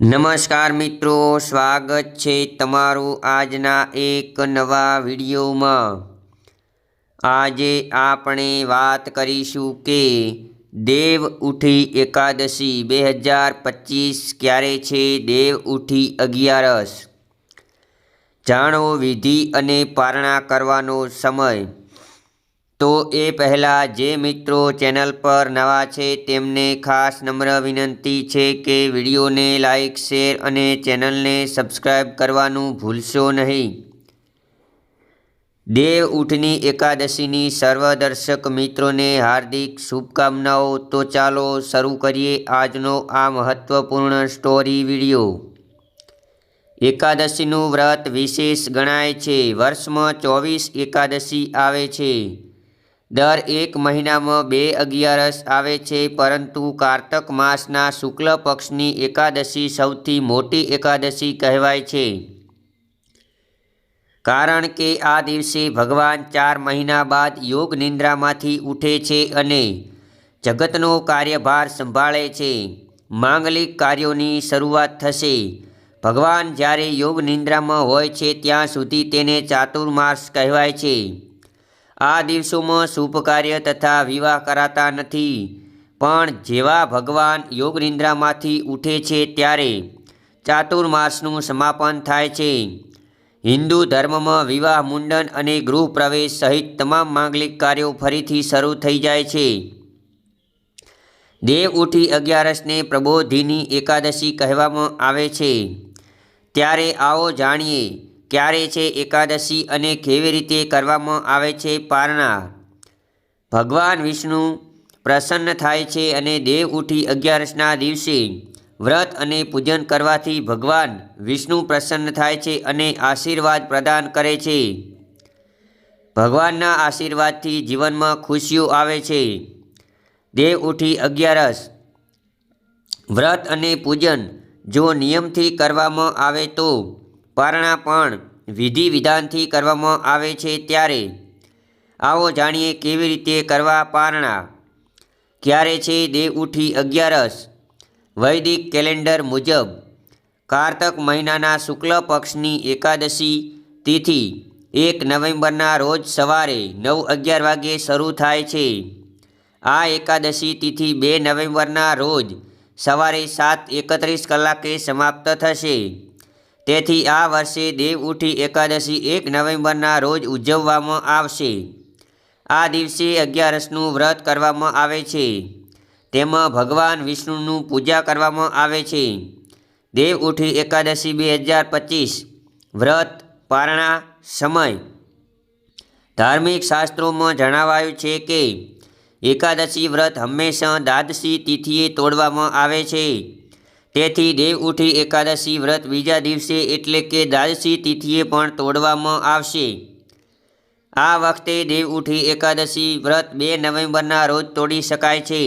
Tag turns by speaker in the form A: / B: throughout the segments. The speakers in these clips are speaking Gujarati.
A: નમસ્કાર મિત્રો, સ્વાગત છે તમારું આજના એક નવા વિડીયોમાં. આજે આપણે વાત કરીશું કે દેવ ઉઠી એકાદશી બે હજાર પચીસ ક્યારે છે? દેવ ઉઠી અગિયારસ. જાણો વિધિ અને પારણા કરવાનો સમય. તો એ પહેલાં જે મિત્રો ચેનલ પર નવા છે તેમને ખાસ નમ્ર વિનંતી છે કે વિડીયોને લાઇક શેર અને ચેનલને સબસ્ક્રાઈબ કરવાનું ભૂલશો નહીં. દેવ ઉઠની એકાદશીની સર્વદર્શક મિત્રોને હાર્દિક શુભકામનાઓ. તો ચાલો શરૂ કરીએ આજનો આ મહત્વપૂર્ણ સ્ટોરી વીડિયો. એકાદશીનું વ્રત વિશેષ ગણાય છે. વર્ષમાં ચોવીસ એકાદશી આવે છે. દર એક મહિનામાં બે અગિયારસ આવે છે, પરંતુ કારતક માસના શુક્લ પક્ષની એકાદશી સૌથી મોટી એકાદશી કહેવાય છે. કારણ કે આ દિવસે ભગવાન ચાર મહિના બાદ યોગ નિંદ્રામાંથી ઉઠે છે અને જગતનો કાર્યભાર સંભાળે છે. માંગલિક કાર્યોની શરૂઆત થશે. ભગવાન જ્યારે યોગ નિંદ્રામાં હોય છે, ત્યાં સુધી તેને ચાતુર્માસ કહેવાય છે. આ દિવસોમાં શુભ કાર્ય તથા વિવાહ કરાતા નથી. પણ જેવા ભગવાન યોગ નિંદ્રામાંથી ઉઠે છે ત્યારે ચાતુર્માસનું સમાપન થાય છે. હિન્દુ ધર્મમાં વિવાહ મુંડન અને ગૃહ પ્રવેશ સહિત તમામ માંગલિક કાર્યો ફરીથી શરૂ થઈ જાય છે. દેવ ઉઠી અગિયારસને પ્રબોધિની એકાદશી કહેવામાં આવે છે. ત્યારે આવો જાણીએ ક્યારે છે એકાદશી અને કેવી રીતે કરવામાં આવે છે પારણા? ભગવાન વિષ્ણુ પ્રસન્ન થાય છે અને દેવ ઉઠી અગિયારસના દિવસે વ્રત અને પૂજન કરવાથી ભગવાન વિષ્ણુ પ્રસન્ન થાય છે અને આશીર્વાદ પ્રદાન કરે છે. ભગવાનના આશીર્વાદથી જીવનમાં ખુશીઓ આવે છે. દેવ ઉઠી અગિયારસ વ્રત અને પૂજન જો નિયમથી કરવામાં આવે તો પારણા પણ વિધિ વિધાનથી કરવામાં આવે છે ત્યારે. આવો જાણીએ કેવી રીતે કરવા પારણા? ક્યારે છે દેવ ઉઠી અગિયારસ? વૈદિક કેલેન્ડર મુજબ કારતક મહિનાના શુક્લ પક્ષની એકાદશી તિથિ એક નવેમ્બરના રોજ સવારે નવ અગિયાર વાગ્યે શરૂ થાય છે. આ એકાદશી તિથિ બે નવેમ્બરના રોજ સવારે સાત એકત્રીસ કલાકે સમાપ્ત થશે. તેથી આ વર્ષે દેવ ઉઠી એકાદશી એક નવેમ્બરના રોજ ઉજવવામાં આવશે. આ દિવસે અગિયારસનું વ્રત કરવામાં આવે છે. તેમાં ભગવાન વિષ્ણુનું પૂજા કરવામાં આવે છે. દેવ ઉઠી એકાદશી બે હજાર પચીસ, વ્રત, પારણા, સમય. ધાર્મિક શાસ્ત્રોમાં જણાવાયું છે કે, એકાદશી વ્રત હંમેશા દ્વાદશી તિથિએ તોડવામાં આવે છે. તેથી દેવ ઉઠી એકાદશી વ્રત બીજા દિવસે એટલે કે દ્વાદશી તિથિએ પણ તોડવામાં આવશે. આ વખતે દેવ ઉઠી એકાદશી વ્રત બે નવેમ્બરના રોજ તોડી શકાય છે.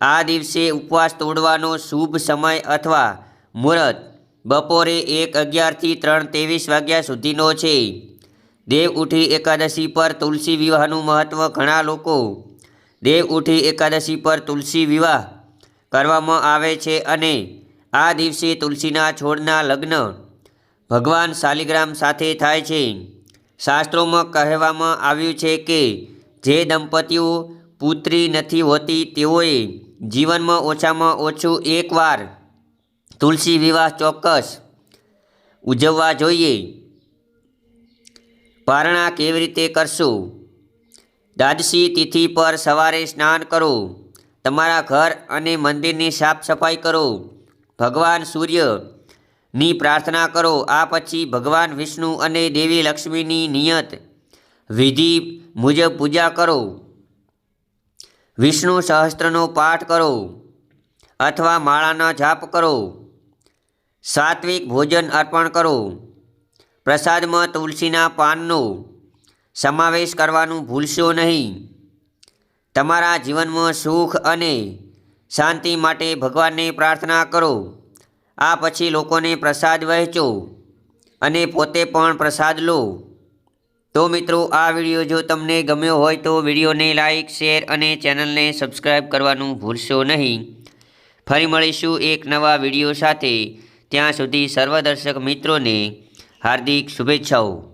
A: આ દિવસે ઉપવાસ તોડવાનો શુભ સમય અથવા મુહૂર્ત બપોરે એક અગિયારથી ત્રણ ત્રેવીસ વાગ્યા સુધીનો છે. દેવ ઉઠી એકાદશી પર તુલસી વિવાહનું મહત્ત્વ ઘણા લોકો. દેવ ઉઠી એકાદશી પર તુલસી વિવાહ કરવામાં આવે છે અને આ દિવસે તુલસીના છોડના લગ્ન ભગવાન શાલિગ્રામ સાથે થાય છે. શાસ્ત્રોમાં કહેવામાં આવ્યું છે કે જે દંપતીઓ પુત્રી નથી હોતી, તેઓએ જીવનમાં ઓછામાં ઓછું એકવાર તુલસી વિવાહ ચોક્કસ ઉજવવા જોઈએ. પારણા કેવી રીતે કરશું? દ્વાદશી તિથિ પર સવારે સ્નાન કરો. તમારા ઘર અને મંદિરની સાફ સફાઈ કરો. ભગવાન સૂર્યની પ્રાર્થના કરો. આ પછી ભગવાન વિષ્ણુ અને દેવી લક્ષ્મીની નિયત વિધિ મુજબ પૂજા કરો. વિષ્ણુ સહસ્ત્રનો પાઠ કરો અથવા માળાનો જાપ કરો. સાત્વિક ભોજન અર્પણ કરો. પ્રસાદમાં તુલસીના પાનનો સમાવેશ કરવાનું ભૂલશો નહીં. તમારા જીવનમાં સુખ અને શાંતિ માટે ભગવાનને પ્રાર્થના કરો. આ પછી લોકોને પ્રસાદ વહેંચો અને પોતે પણ પ્રસાદ લો. તો મિત્રો, આ વીડિયો જો તમને ગમ્યો હોય તો વિડીયોને લાઇક શેર અને ચેનલને સબસ્ક્રાઈબ કરવાનું ભૂલશો નહીં. ફરી મળીશું એક નવા વીડિયો સાથે. ત્યાં સુધી સર્વ દર્શક મિત્રોને હાર્દિક શુભેચ્છાઓ.